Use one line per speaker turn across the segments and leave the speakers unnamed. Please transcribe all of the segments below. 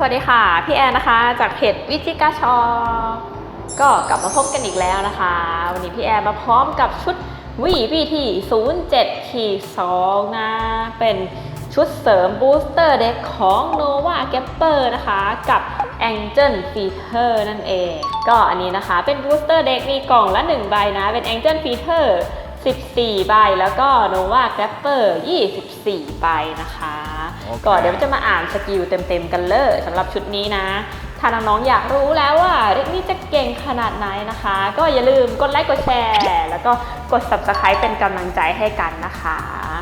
สวัสดีค่ะ พี่แอนนะคะ จากเพจวิจิกาชอ ก็กลับมาพบกันอีกแล้วนะคะ วันนี้พี่แอนมาพร้อมกับชุด VPT 07ขี2นะ เป็นชุดเสริมบูสเตอร์เด็กของ Nova g a p p e r นะคะ กับ Angel Feature นั่นเอง ก็อันนี้นะคะเป็นบูสเตอร์เด็กมีกล่องละ 1 ใบนะ เป็น Angel Feature 14 ใบ แล้วก็ Nova g a p p e r 24 ใบนะคะ
โอเค
ก่อนเดี๋ยวจะมาอ่านสกิลเต็มๆกันเลยสำหรับชุดนี้นะ ถ้าน้องๆอยากรู้แล้วว่าเด็กนี่จะเก่งขนาดไหนนะคะ ก็อย่าลืมกดไลค์กดแชร์ แล้วก็กด subscribe เป็นกำลังใจให้กันนะคะ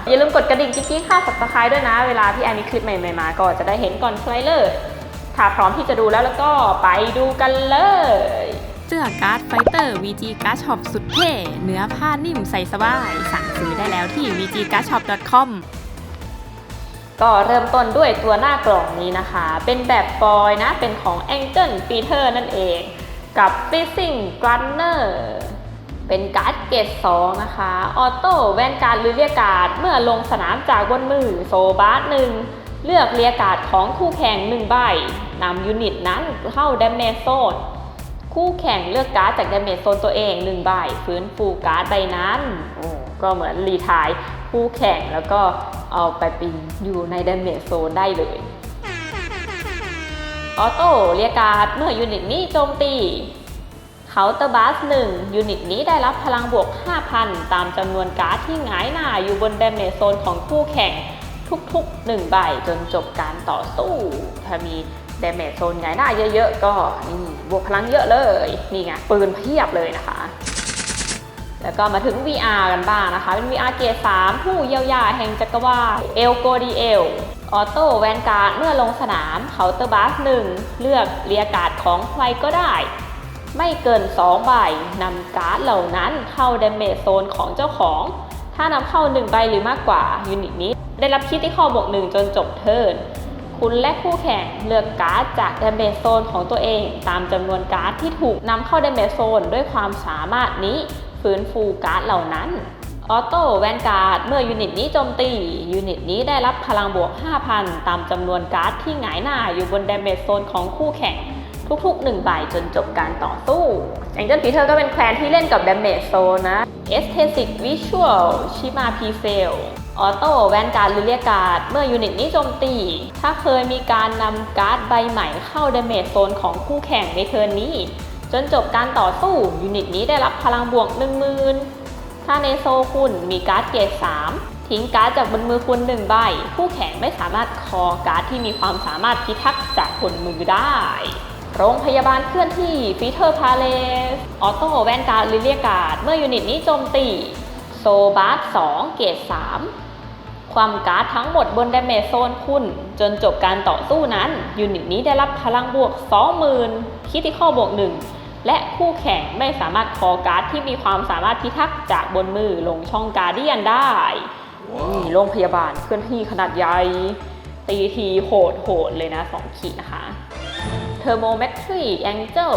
อย่าลืมกดกระดิ่งกิ๊กๆค่า subscribe ด้วยนะ เวลาพี่แอนมีคลิปใหม่ๆมาก็จะได้เห็นก่อนใครเลยถ้าพร้อมที่จะดูแล้วแล้วก็ไปดูกันเลย เสื้อการ์ดไฟเตอร์ VG Card Shop สุดเท่เนื้อผ้านิ่มใส่สบาย สั่งซื้อได้แล้วที่ vgcardshop.com ก็เริ่มต้นด้วยตัวหน้ากล่องนี้นะคะ เป็นแบบฟอยนะ เป็นของ Angel Peter นั่นเอง กับ Freezing Gunner เป็นการ์ดเกรด2นะคะ ออโต้แวนการ์ดหรือเรียกการ์ดเมื่อลงสนามจากบนมือโซบาร์หนึ่งเลือกเรียกการ์ดของคู่แข่ง1ใบนำยูนิตนั้นเข้า Damage Zone คู่แข่งเลือกการ์ดจาก Damage Zone ตัวเอง1ใบฟื้นฟูการ์ดใบนั้น ก็เหมือนรีทายคู่แข่งแล้วก็เอาไปเป็นอยู่ใน Damage Zone ได้เลยออโต้เรียกการ์ดเมื่อยูนิตนี้โจมตีเคาน์เตอร์บัส1ยูนิตนี้ได้รับพลังบวก 5,000 ตามจำนวนการ์ดที่หงายหน้าอยู่บน Damage Zone ของคู่แข่งทุกๆ 1 ใบจนจบการต่อสู้ ถ้ามี Damage Zone หงหน้าเยอะๆ ก็นี่บวกพลังเยอะเลย นี่ไงปืนเพียบเลยนะคะ แล้วก็มาถึง VR กันบ้างนะคะ เป็น VR เกียร์3ผู้เยียวยาแห่งจักรวาลเอลโกดีเอลออโต้แวนการ์ดเมื่อลงสนามเคาน์เตอร์บัส1เลือกเรียกการ์ดของใครก็ได้ ไม่เกิน 2 ใบนำการ์ดเหล่านั้นเข้า d a เม e โซนของเจ้าของ ถ้านำเข้า 1 ใบหรือมากกว่ายูนิตนี้ ได้รับคิดที่ข้อบวก1จนจบเทิร์น คุณและคู่แข่งเลือกการ์ดจาก d a เม e โซนของตัวเอง ตามจำนวนการ์ดที่ถูกนำเข้า d a เม e โซนด้วยความสามารถนี้ฟื้นฟูการ์ดเหล่านั้นออโต้แวนการ์ดเมื่อยูนิตนี้โจมตี ยูนิตนี้ได้รับพลังบวก 5,000 ตามจำนวนการ์ดที่หงายหน้าอยู่บน d a เม e โซนของคู่แข่ง ทุกๆ1ใบจนจบการต่อสู้ Angel Peter ก็เป็นแคลนที่เล่นกับ Damage Zone นะ Aesthetic Visual ชิมา p ีเฟล ออโต้แวนการ์ดหรือเรียกการ์ดเมื่อยูนิตนี้โจมตี ถ้าเคยมีการนำการ์ดใบใหม่เข้า Damage Zone ของคู่แข่งในเทิร์นนี้ จนจบการต่อสู้ยูนิตนี้ได้รับพลังบวก10,000ถ้าในโซคุณมีการ์ดเกรด3 ทิ้งการ์ดจากบนมือคุณ1ใบ คู่แข่งไม่สามารถคอการ์ดที่มีความสามารถพิทักษ์จากบนมือได้ โรงพยาบาลเคลื่อนที่ฟีเทอร์พาเลสออโต้แวนการ์ดหรือเรียกการ์ดเมื่อยูนิตนี้โจมตีโซบาร์2เกรด3 ความการ์ดทั้งหมดบน d a เม e โซนคุณ จนจบการต่อสู้นั้น ยูนิตนี้ได้รับพลังบวก 20,000คิดที่ข้อบวก 1 และคู่แข่งไม่สามารถคอการ์ดที่มีความสามารถพิทักษ์จากบนมือลงช่องการเดียนได้ นี่โรงพยาบาลเคลื่อนที่ขนาดใหญ่ ตีทีโหดโหดๆเลยนะ 2 ขีดนะคะ Thermometry Angel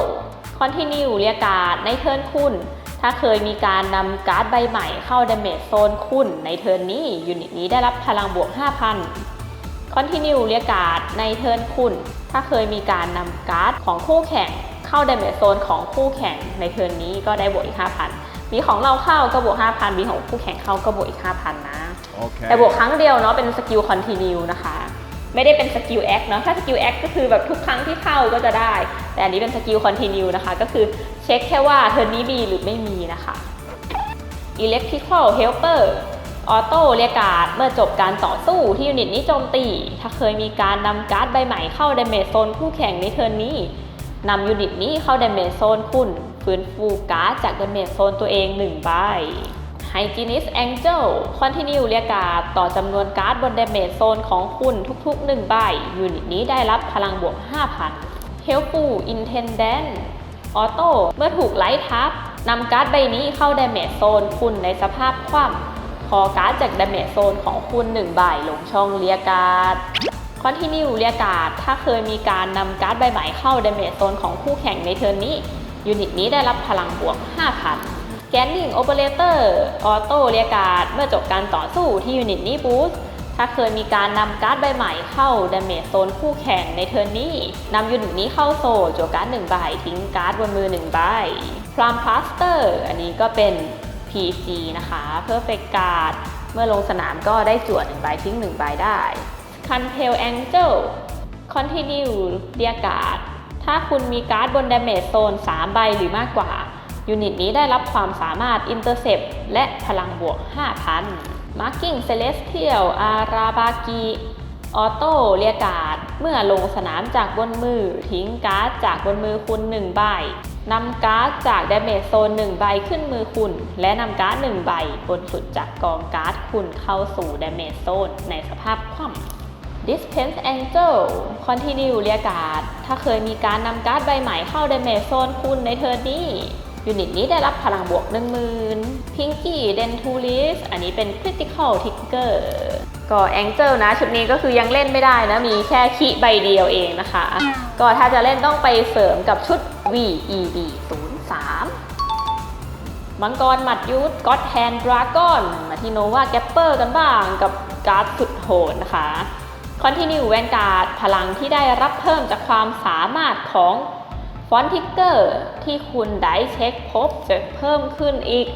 Continue เรียกการ์ดในเทิร์นคุณ ถ้าเคยมีการนำการ์ดใบใหม่เข้า Damage Zone คุณในเทิร์นนี้ยูนิตนี้ได้รับพลังบวก 5,000 Continue เรียกการ์ดในเทิร์นคุณ ถ้าเคยมีการนำการ์ดของคู่แข่งเข้า Damage Zone ของคู่แข่งในเทิร์นนี้ก็ได้บวกอีก 5,000 มีของเราเข้าก็บวก 5,000 มีของคู่แข่งเข้าก็บวกอีก 5,000 นะ
Okay.
แต่บวกครั้งเดียวเนาะเป็นสกิลคอนติเนียนะคะ ไม่ได้เป็นสกิลแอคเนาะถ้าสกิลแอคก็คือแบบทุกครั้งที่เข้าก็จะได้ แต่อันนี้เป็นสกิลคอนติเนียนะคะ ก็คือเช็คแค่ว่าเทิร์นนี้มีหรือไม่มีนะคะ Electrical Helper ออโต้เรียการ์ดเมื่อจบการต่อสู้ที่ยูนิตนี้โจมตี ถ้าเคยมีการนำการ์ดใบใหม่เข้า Damage Zone คู่แข่งในเทิร์นนี้นำยูนิตนี้เข้า Damage Zone คุณ ฟื้นฟูการ์ดจาก Damage Zone ตัวเอง1ใบ Hygienist Angel Continue เรียกการ์ดต่อจำนวนการ์ดบน Damage Zone ของคุณทุกๆ 1 ใบ ยูนิตนี้ได้รับพลังบวก 5,000 Helpful Intendant ออโต้เมื่อถูกไลท์ทับนำการ์ดใบนี้เข้า Damage Zone คุณในสภาพคว่ำพอการ์ดจาก Damage Zone ของคุณ 1 ใบลงช่องเรียกการ์ด Continue เรียกการ์ดถ้าเคยมีการนำการ์ดใบใหม่เข้า Damage Zone ของคู่แข่งในเทิร์นนี้ ยูนิตนี้ได้รับพลังบวก 5,000 Scanning Operator ออโต้เรียกการ์ดเมื่อจบการต่อสู้ที่ยูนิตนี้บูสต์ถ้าเคยมีการนำการ์ดใบใหม่เข้าดาเมจโซนคู่แข่งในเทิร์นนี้นำยูนิตนี้เข้าโซลจั่วการ์ดหนึ่งใบทิ้งการ์ดบนมือหนึ่งใบพรามพลาสเตอร์อันนี้ก็เป็น PG นะคะ Perfect Card เมื่อลงสนามก็ได้จั่วหนึ่งใบทิ้งหนึ่งใบได้ c a n t e l Angel Continue เรียกการ์ดถ้าคุณมีการ์ดบน Damage Zone 3ใบหรือมากกว่า ยูนิตนี้ได้รับความสามารถ Intercept และพลังบวก 5,000 Marking Celestial Arabaki ออโต้เรียการ์ดเมื่อลงสนามจากบนมือ ทิ้งการ์ดจากบนมือคุณ 1 ใบนำการ์ดจาก Damage Zone 1ใบขึ้นมือคุณ และนำการ์ด 1 ใบบนสุดจากกองการ์ดคุณเข้าสู่ Damage Zone ในสภาพคว่ำ Dispense Angel Continue เรียการ์ดถ้าเคยมีการนำการ์ดใบใหม่เข้า Damage Zone คุณในเทิร์นนี้ ยูนิตนี้ได้รับพลังบวก 10,000 Pinky Denturis อันนี้เป็น Critical Trigger ก็ Angel นะชุดนี้ก็คือยังเล่นไม่ได้นะ มีแค่คีใบเดียวเองนะคะ ก็ถ้าจะเล่นต้องไปเสริมกับชุด VEB 03มังกรหมัดยุทธก็ d แ a นดราก้อนมาที่โนวาแกปเปอร์กันบ้างกับการ์ดสุดโหดนะคะคอนติเนียแวนการ์ดพลังที่ได้รับเพิ่มจากความสามารถของ ฟอนติกเกอร์ที่คุณได้เช็คพบจะเพิ่มขึ้นอีก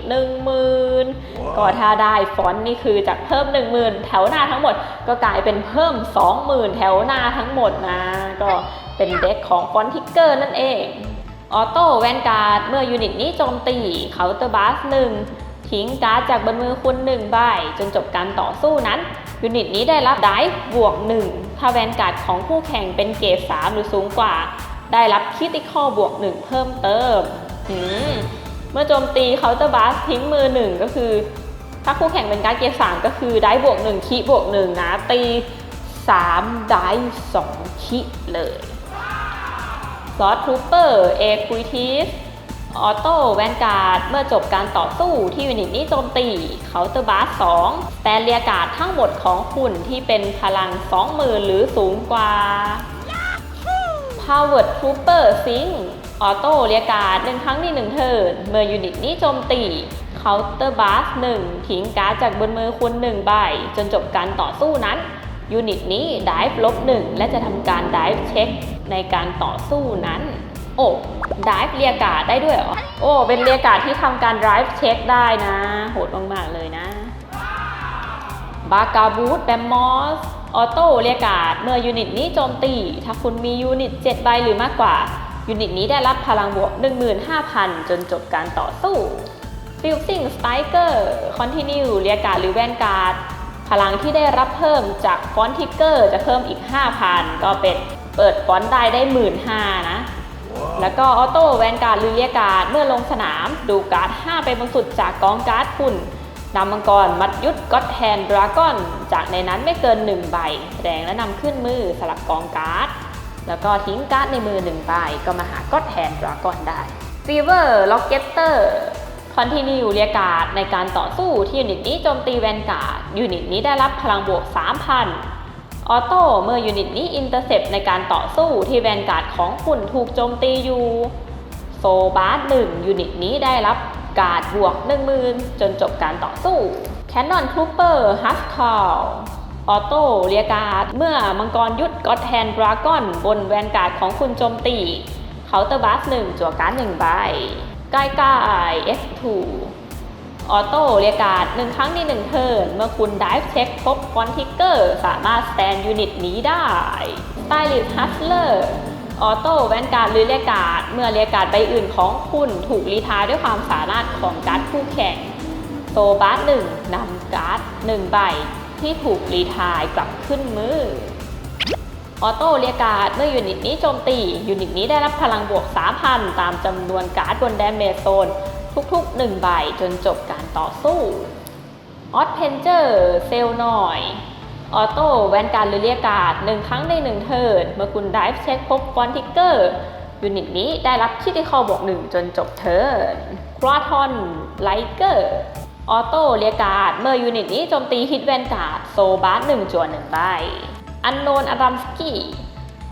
10,000 ก็ถ้าได้ฟอนต์นี่คือจากเพิ่ม 10,000 แถวหน้าทั้งหมด ก็กลายเป็นเพิ่ม 20,000 แถวหน้าทั้งหมดนะ ก็เป็นเด็กของฟอนติกเกอร์นั่นเองออโต้แวนการ์ดเมื่อยูนิตนี้โจมตีเคาน์เตอร์บาสหนึ่งทิ้งการ์ดจากบนมือคุณหนึ่งใบจนจบการต่อสู้นั้น ยูนิตนี้ได้รับได้บวกหนึ่งถ้าแวนการ์ดของคู่แข่งเป็นเกรด3หรือสูงกว่า ได้รับคิติคอลบวกหนึ่งเพิ่มเติม เมื่อโจมตีเคาน์เตอร์บาสทิ้งมือหนึ่งก็คือ ถ้าคู่แข่งเป็นการ์ดเกรด3ก็คือได้บวกหนึ่งคิบวกหนึ่งนะ ตี3ได้2คิเลยซอสทูเปอร์เอคุยทีสออโต้แวนการ์ดเมื่อจบการต่อสู้ที่ยูนิตนี้โจมตีเคาน์เตอร์บาร์2แต่เรียการ์ดทั้งหมดของคุณที่เป็นพลัง 20,000 หรือสูงกว่า Powered Trooper Sing ออโต้เรียการ์ดหนึ่งครั้งในหนึ่งเทิร์นเมื่อยูนิตนี้โจมตีเคาน์เตอร์บาร์1ทิ้งการ์ดจากบนมือคุณ1ใบ จนจบการต่อสู้นั้นยูนิตนี้ดิฟลบ1และจะทำการดิฟเช็คในการต่อสู้นั้น โอ้ดิฟเรียการ์ดได้ด้วยเหรอ โอ้ เป็นเรียการ์ดที่ทำการดิฟเช็คได้นะ โหดมาก ๆ เลยนะ บากาบูตแบมมอส ออโต้เรียการ์ดเมื่อยูนิตนี้โจมตี ถ้าคุณมียูนิต 7 ใบหรือมากกว่ายูนิตนี้ได้รับพลังบวก 15,000 จนจบการต่อสู้ Fusing Striker Continue เรียการ์ดหรือแวนการ์ดพลังที่ได้รับเพิ่มจากฟอนต์ทิกเกอร์จะเพิ่มอีก 5,000 ก็เป็นเปิดฟอนต์ได้ได้ 15,000 นะ แล้วก็ออโต้แวนการ์ดหรือเรียการ์ดเมื่อลงสนาม ดูการ์ด 5 ไปบนสุดจากกองการ์ดคุณ นำมังกร มัดยุทธก็อดแทนดราก้อน จากในนั้นไม่เกิน 1 ใบ แสดงและนำขึ้นมือสลับกองการ์ด แล้วก็ทิ้งการ์ดในมือ 1 ใบ ก็มาหาก็อดแทนดราก้อนได้ Fever Rocketer Continue เรียการ์ดในการต่อสู้ที่ยูนิตนี้โจมตีแวนการ์ดยูนิตนี้ได้รับพลังบวก 3,000 ออโต้เมื่อยูนิตนี้อินเตอร์เซปในการต่อสู้ที่แวนการ์ดของคุณถูกโจมตีอยู่โซบาร์หนึ่งยูนิตนี้ได้รับ การ์ดบวก 10,000 จนจบการต่อสู้แคนนอนทูเปอร์ฮัสคาลออโต้เรียการ์ดเมื่อมังกรยุทธก็แทนดราก้อนบนแวนการ์ดของคุณโจมตีเคาน์เตอร์บาสหนึ่งจั่วการ์ดหนึ่งใบใกล้ๆ F2 ออโต้เรียการ์ดหนึ่งครั้งในหนึ่งเทิร์นเมื่อคุณดิฟเช็คพบฟอนทิกเกอร์สามารถสแตนยูนิตนี้ได้สไตลิสฮัสเลอร์ ออโต้แวนการ์ดหรือเรียกการ์ดเมื่อเรียกการ์ดใบอื่นของคุณถูกรีทายด้วยความสามารถของการ์ดคู่แข่งโซบาร์หนึ่งนำการ์ดหนึ่งใบที่ถูกรีทายกลับขึ้นมือออโต้เรียกการ์ดเมื่อยูนิตนี้โจมตียูนิตนี้ได้รับพลังบวก 3,000 ตามจำนวนการ์ดบนแดมเมจโซนทุกๆ 1 ใบจนจบการต่อสู้ออสเพนเจอร์เซลหน่อย ออโต้แวนการ์ดหรือเรียกาดหนึ่งครั้งในหนึ่งเทิร์นเมื่อคุณดิฟเช็คพบฟอนติกเกอร์ยูนิตนี้ได้รับคิติคอบวกหนึ่งจนจบเทิร์นคราทอนไลเกอร์ออโต้เรียกาดเมื่อยูนิตนี้โจมตีฮิตแวนการ์ดโซบาร์หนึ่งจวนหนึ่งใบอันโนนอารัมสกี้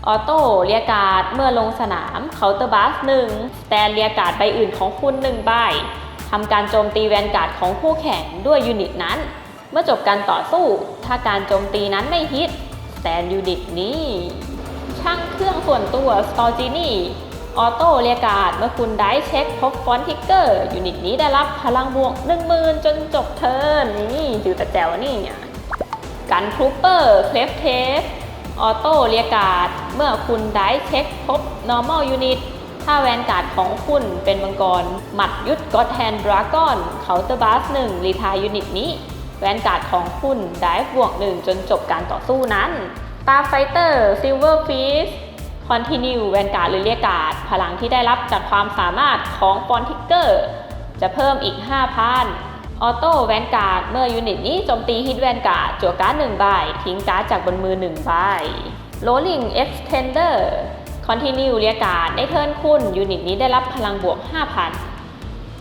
ออโต้เรียกาดเมื่อลงสนามเคาน์เตอร์บาสหนึ่งสแตนเรียกาดใบอื่นของคุณหนึ่งใบทำการโจมตีแวนการ์ดของคู่แข่งด้วยยูนิตนั้น เมื่อจบการต่อสู้ ถ้าการโจมตีนั้นไม่ฮิตสแตนยูนิตนี้ ช่างเครื่องส่วนตัวสตอจินี่ออโต้เรียการ์ดเมื่อคุณได้เช็คพบฟอนต์ทิกเกอร์ยูนิตนี้ได้รับพลังบวก10,000 จนจบเทิร์นนี่ถือแต่แจวนี่เนี่ยกันทรูเปอร์เคลฟเทสออโต้เรียการ์ดเมื่อคุณได้เช็คพบ normal unit ถ้าแวนการ์ดของคุณเป็นมังกร หมัดยุทธก็อดแฮนดราก้อนเคาน์เตอร์บาสหนึ่งรีทายยูนิตนี้ แวนการ์ดของคุณได้บวกหนึ่งจนจบการต่อสู้นั้น ตาไฟเตอร์ซิลเวอร์ฟีสคอนติเนียแวนการ์ดหรือเรียกการ์ดพลังที่ได้รับจากความสามารถของฟอนทิกเกอร์ จะเพิ่มอีก 5,000 ออโต้แวนการ์ดเมื่อยูนิตนี้โจมตีฮิตแวนการ์ดจั่วการ์ดหนึ่งใบ ทิ้งการ์ดจากบนมือหนึ่งใบ Rolling Extender Continue เรียกการ์ดในเทิร์นคุณยูนิตนี้ได้รับพลังบวก 5,000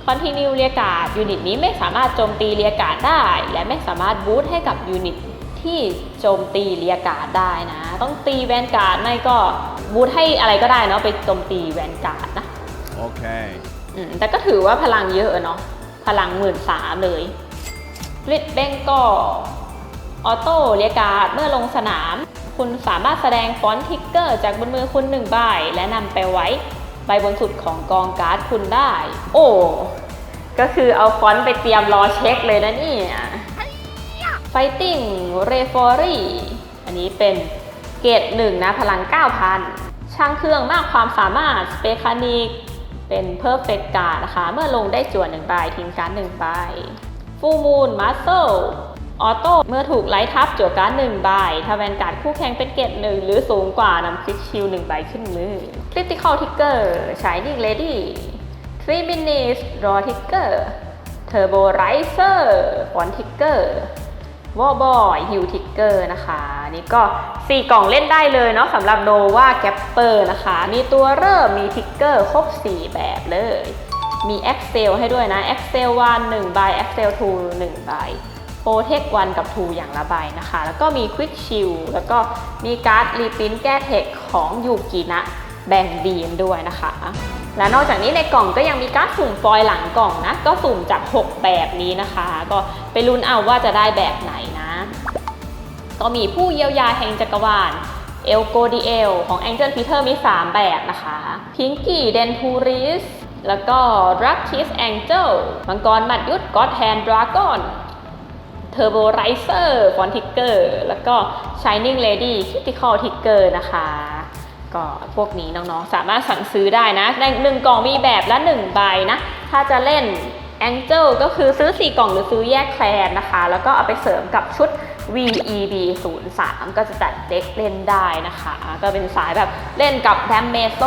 คอนติเนียเรียการ์ดยูนิตนี้ไม่สามารถโจมตีเรียการ์ดได้ และไม่สามารถบูทให้กับยูนิตที่โจมตีเรียการ์ดได้นะ ต้องตีแวนการ์ดไม่ก็บูทให้อะไรก็ได้เนาะไปโจมตีแวนการ์ดนะ
Okay.
อืมแต่ก็ถือว่าพลังเยอะเนาะพลังหมื่นสามเลยริดเบงก็ออโต้เรียการ์ดเมื่อลงสนาม คุณสามารถแสดงฟอนต์ทิกเกอร์จากบนมือคุณหนึ่งใบและนำไปไว้ ใบบนสุดของกองการ์ดคุณได้ โอ้ ก็คือเอาฟอนต์ไปเตรียมรอเช็คเลยนะเนี่ย Fighting r e f o r y อันนี้เป็นเกรดหนึ่งนะพลัง 9,000 ช่างเครื่องมากความสามารถสเปคานิกเป็น Perfect Card นะคะ เมื่อลงได้จวนหนึ่งใบทิ้งการ์ดหนึ่งใบ Full Moon Muscle ออโต้เมื่อถูกไลท์ทับจั่วการ์ดหนึ่งใบถ้าแวนการ์ดคู่แข่งเป็นเกรดหนึ่งหรือสูงกว่านำคลิกชิลหนึ่งใบขึ้นมือ Critical Trigger Shining Lady 3 minutes Draw Trigger Turbo Riser Font Trigger วอบอยฮิวทิกเกอร์นะคะ นี่ก็ 4 กล่องเล่นได้เลยเนาะสำหรับโนวาแกปเปอร์นะคะ มีตัวเริ่มมีทิกเกอร์ครบ 4 แบบเลย มี Excel ให้ด้วยนะ Excel 1 1ใบ Excel 2 1ใบ Protect 1กับ2อย่างละใบนะคะ แล้วก็มี Quick Shield แล้วก็มีการ์ดรีพินแก้เทคของยูกินะแบ่งดีนด้วยนะคะ และนอกจากนี้ในกล่องก็ยังมีการ์ดสุ่มฟอยหลังกล่องนะ ก็สุ่มจาก 6 แบบนี้นะคะ ก็ไปลุ้นเอาว่าจะได้แบบไหนนะ ก็มีผู้เยียวยาแห่งจักรวาลเอลโกดีเอลของ Angel Peter มี 3 แบบนะคะพิงกี้เดนทูริสแล้วก็ d r a c k i s Angel มังกรมัดยุทธ God Hand Dragon เทอร์โบไรเซอร์ฟอน ทิกเกอร์แล้วก็ Shining Lady Critical Ticker นะคะ ก็พวกนี้น้องๆ สามารถสั่งซื้อได้นะในหนึ่งกล่องมีแบบละ1ใบนะ ถ้าจะเล่น Angel ก็คือซื้อ 4 กล่องหรือซื้อแยกแคลนนะคะ แล้วก็เอาไปเสริมกับชุด VEB 0 3ก็จะจัดเด็กเล่นได้นะคะ ก็เป็นสายแบบเล่นกับแดมเมโซ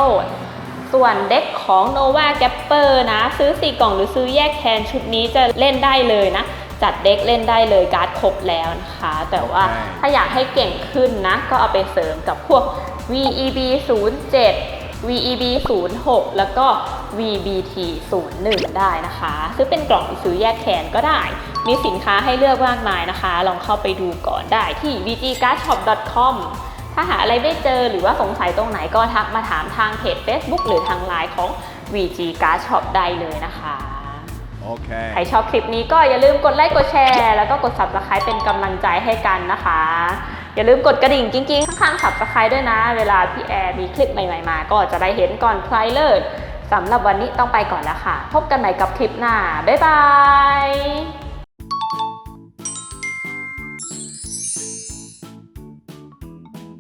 ส่วนเด็กของ Nova Gapper นะ ซื้อ 4 กล่องหรือซื้อแยกแคนชุดนี้จะเล่นได้เลยนะ จัดเด็กเล่นได้เลยการ์ดครบแล้วนะคะ แต่ว่า
ใช่
ถ้าอยากให้เก่งขึ้นนะ ก็เอาไปเสริมกับพวก VEB 07 VEB 06แล้วก็ VBT 01ได้นะคะ ซื้อเป็นกล่องหรือซื้อแยกแคนก็ได้ มีสินค้าให้เลือกมากมายนะคะ ลองเข้าไปดูก่อนได้ที่ vgcardshop.com ถ้าหาอะไรไม่เจอหรือว่าสงสัยตรงไหนก็ทักมาถามทางเพจ Facebook หรือทางไลน์ของ VG Card Shop ได้เลยนะคะ
Okay.
ใครชอบคลิปนี้ก็อย่าลืมกดไลค์กดแชร์ แล้วก็กด subscribe เป็นกำลังใจให้กันนะคะ อย่าลืมกดกระดิ่งกิ้งๆ ข้างๆ subscribe ด้วยนะ เวลาพี่แอร์มีคลิปใหม่ๆ มาก็จะได้เห็นก่อนใครเลยสำหรับวันนี้ต้องไปก่อนแล้วค่ะ พบกันใหม่กับคลิปหน้า บ๊ายบาย